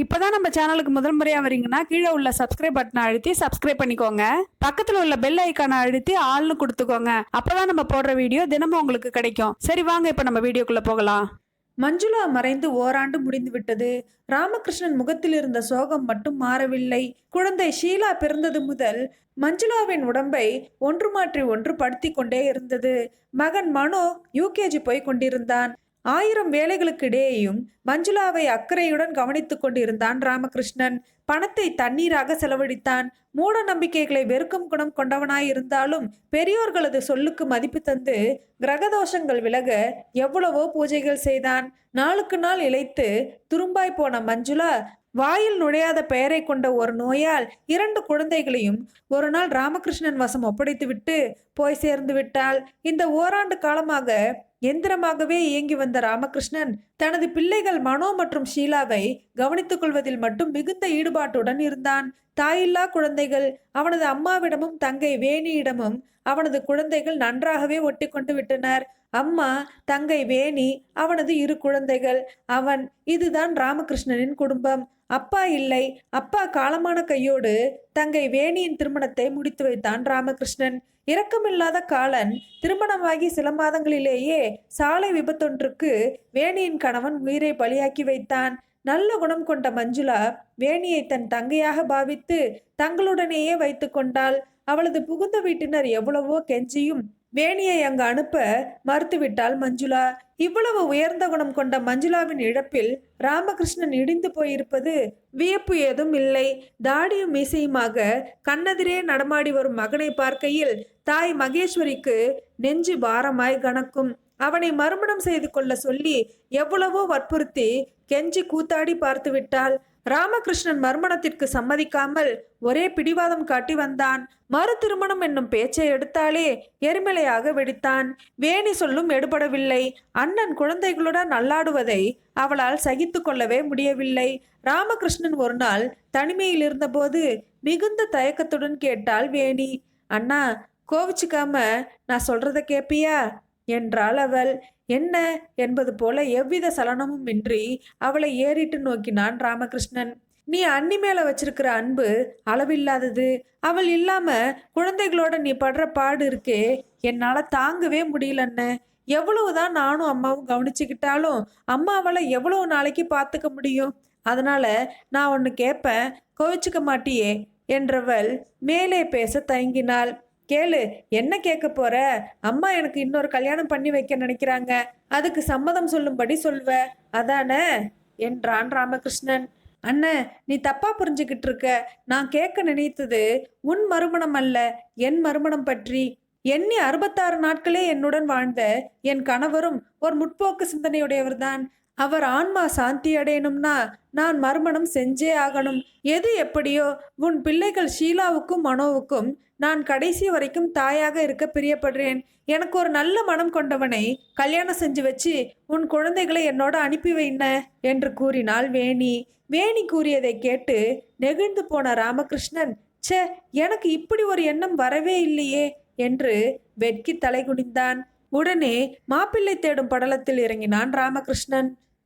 இப்போதான் நம்ம சேனலுக்கு முதல் முறையாக வரீங்கன்னா கீழே உள்ள சப்ஸ்கிரைப் பட்டனை அழுத்தி சப்ஸ்கிரைப் பண்ணிக்கோங்க. பக்கத்தில் உள்ள பெல் ஐக்கானை அழுத்தி ஆள்னு கொடுத்துக்கோங்க. அப்போதான் நம்ம போடுற வீடியோ தினமும் உங்களுக்கு கிடைக்கும். சரி வாங்க இப்போ நம்ம வீடியோக்குள்ளே போகலாம். மஞ்சுளா மறைந்து ஓராண்டு முடிந்து விட்டது. ராமகிருஷ்ணன் முகத்தில் இருந்த சோகம் மட்டும் மாறவில்லை. குழந்தை ஷீலா பிறந்தது முதல் மஞ்சுளாவின் உடம்பை ஒன்று மாற்றி ஒன்று படுத்தி கொண்டே இருந்தது. மகன் மனோ யூகேஜி போய் கொண்டிருந்தான். ஆயிரம் வேலைகளுக்கிடையேயும் மஞ்சுளாவை அக்கறையுடன் கவனித்துக் கொண்டிருந்தான் ராமகிருஷ்ணன். பணத்தை தண்ணீராக செலவழித்தான். மூட நம்பிக்கைகளை வெறுக்கும் குணம் கொண்டவனாயிருந்தாலும் பெரியோர்களது சொல்லுக்கு மதிப்பு தந்து கிரகதோஷங்கள் விலக எவ்வளவோ பூஜைகள் செய்தான். நாளுக்கு நாள் இழைத்து துரும்பாய் போன மஞ்சுளா வாயில் நுழையாத பெயரை கொண்ட ஒரு நோயால் இரண்டு குழந்தைகளையும் ஒரு நாள் ராமகிருஷ்ணன் வசம் ஒப்படைத்துவிட்டு போய் சேர்ந்து விட்டாள். இந்த ஓராண்டு காலமாக எந்திரமாகவே இயங்கி வந்த ராமகிருஷ்ணன் தனது பிள்ளைகள் மனோ மற்றும் ஷீலாவை கவனித்துக் கொள்வதில் மட்டும் மிகுந்த ஈடுபாட்டுடன் இருந்தான். தாயில்லா குழந்தைகள் அவனது அம்மாவிடமும் தங்கை வேணியிடமும் அவனது குழந்தைகள் நன்றாகவே ஒட்டி கொண்டு விட்டனர். அம்மா தங்கை வேணி அவனது இரு குழந்தைகள் அவன் இதுதான் ராமகிருஷ்ணனின் குடும்பம். அப்பா இல்லை அப்பா காலமான கையோடு தங்கை வேணியின் திருமணத்தை முடித்து வைத்தான் ராமகிருஷ்ணன். இரக்கமில்லாத காலன் திருமணமாகி சில மாதங்களிலேயே சாலை விபத்தொன்றுக்கு வேணியின் கணவன் உயிரை பலியாக்கி வைத்தான். நல்ல குணம் கொண்ட மஞ்சுளா வேணியை தன் தங்கையாக பாவித்து தங்களுடனேயே வைத்து கொண்டாள். அவளது புகுந்த வீட்டினர் எவ்வளவோ கெஞ்சியும் வேணியை அங்கு அனுப்ப மறுத்துவிட்டாள் மஞ்சுளா. இவ்வளவு உயர்ந்த குணம் கொண்ட மஞ்சுளாவின் இழப்பில் ராமகிருஷ்ணன் இடிந்து போயிருப்பது வியப்பு ஏதும் இல்லை. தாடியும் மீசையுமாக கண்ணெதிரே நடமாடி வரும் மகனை பார்க்கையில் தாய் மகேஸ்வரிக்கு நெஞ்சு பாரமாய் கணக்கும் அவனை மறுமணம் செய்து கொள்ள சொல்லி எவ்வளவோ வற்புறுத்தி கெஞ்சி கூத்தாடி பார்த்து விட்டாள் ராமகிருஷ்ணன் மறுமணத்திற்கு சம்மதிக்காமல் ஒரே பிடிவாதம் காட்டி வந்தான். மறு திருமணம் என்னும் பேச்சை எடுத்தாலே எரிமலையாக வெடித்தான். வேணி சொல்லும் எடுபடவில்லை. அண்ணன் குழந்தைகளுடன் நல்லாடுவதை அவளால் சகித்து கொள்ளவே முடியவில்லை. ராமகிருஷ்ணன் ஒரு நாள் தனிமையில் இருந்தபோது மிகுந்த தயக்கத்துடன் கேட்டாள் வேணி. அண்ணா கோவிச்சுக்காம நான் சொல்றத கேப்பியா? என்றாள் அவள். என்ன? என்பது போல எவ்வித சலனமும் இன்றி அவளை ஏறிட்டு நோக்கினான் ராமகிருஷ்ணன். நீ அண்ணி மேல வச்சிருக்கிற அன்பு அளவில்லாதது. அவள் இல்லாம குழந்தைகளோட நீ படுற பாடு இருக்கே. என்னால தாங்கவே முடியலன்ன எவ்வளவுதான் நானும் அம்மாவும் கவனிச்சுக்கிட்டாலும் அம்மா அவளை எவ்வளவு நாளைக்கு பார்த்துக்க முடியும்? அதனால நான் ஒன்று கேட்பேன் கோவிச்சுக்க மாட்டியே என்றவள் மேலே பேச தயங்கினாள். கேளு என்ன கேட்க போற? அம்மா எனக்கு இன்னொரு கல்யாணம் பண்ணி வைக்க நினைக்கிறாங்க. அதுக்கு சம்மதம் சொல்லும்படி சொல்வ அதானே? என்றான் ராமகிருஷ்ணன். அண்ணன் நீ தப்பா புரிஞ்சுக்கிட்டு இருக்க. நான் கேட்க நினைத்தது உன் மறுமணம் அல்ல என் மறுமணம் பற்றி. எண்ணி அறுபத்தாறு நாட்களே என்னுடன் வாழ்ந்த என் கணவரும் ஒரு முற்போக்கு சிந்தனையுடையவர்தான். அவர் ஆன்மா சாந்தி அடையணும்னா நான் மறுமணம் செஞ்சே ஆகணும். எது எப்படியோ உன் பிள்ளைகள் ஷீலாவுக்கும் மனோவுக்கும் நான் கடைசி வரைக்கும் தாயாக இருக்க பிரியப்படுறேன். எனக்கு ஒரு நல்ல மனம் கொண்டவனை கல்யாணம் செஞ்சு வச்சு உன் குழந்தைகளை என்னோட அனுப்பி வைன என்று கூறினாள் வேணி. வேணி கூறியதை கேட்டு நெகிழ்ந்து போன ராமகிருஷ்ணன் ச்சே எனக்கு இப்படி ஒரு எண்ணம் வரவே இல்லையே என்று வெட்கி தலை குனிந்தான் உடனே மாப்பிள்ளை தேடும் படலத்தில் இறங்கினான் ராமகிருஷ்ணன்.